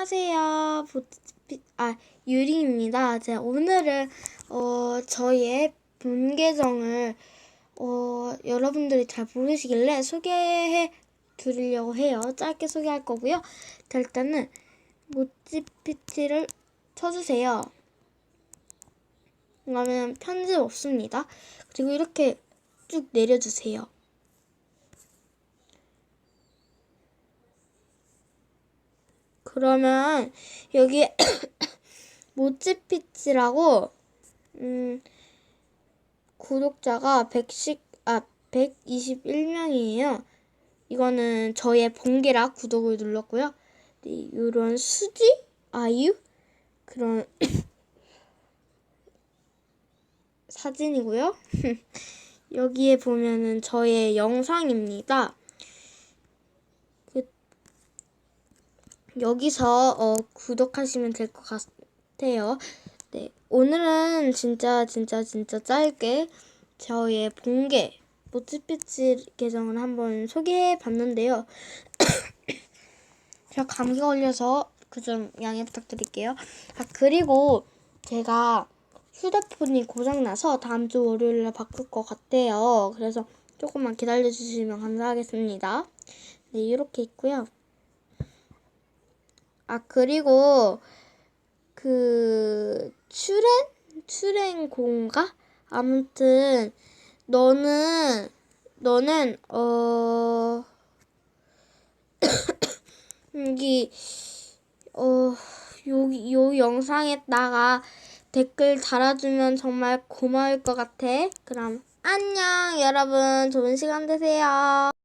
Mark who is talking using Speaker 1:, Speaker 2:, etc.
Speaker 1: 안녕하세요. 보트- 아, 유리입니다. 제가 오늘은, 어, 저희의 본 계정을, 어, 여러분들이 잘 모르시길래 소개해 드리려고 해요. 짧게 소개할 거고요. 자, 일단은, 모찌 PT를 쳐주세요. 그러면 편집 없습니다. 그리고 이렇게 쭉 내려주세요. 그러면 여기 모찌피치라고 음 구독자가 110, 아 121명이에요. 이거는 저의 번개라 구독을 눌렀고요. 네, 이런 수지 아유 그런 사진이고요. 여기에 보면은 저의 영상입니다. 여기서 어, 구독하시면 될 것 같아요. 네, 오늘은 진짜 진짜 진짜 짧게 저의 본계 모찌피치 계정을 한번 소개해 봤는데요. 제가 감기 걸려서 그점 양해 부탁드릴게요. 아 그리고 제가 휴대폰이 고장나서 다음 주 월요일에 바꿀 것 같아요. 그래서 조금만 기다려 주시면 감사하겠습니다. 네, 이렇게 있고요. 아, 그리고 그 출행 출행 공가 아무튼 너는 너는 어 여기 어 여기 요 영상에다가 댓글 달아주면 정말 고마울 것 같아. 그럼 안녕 여러분 좋은 시간 되세요.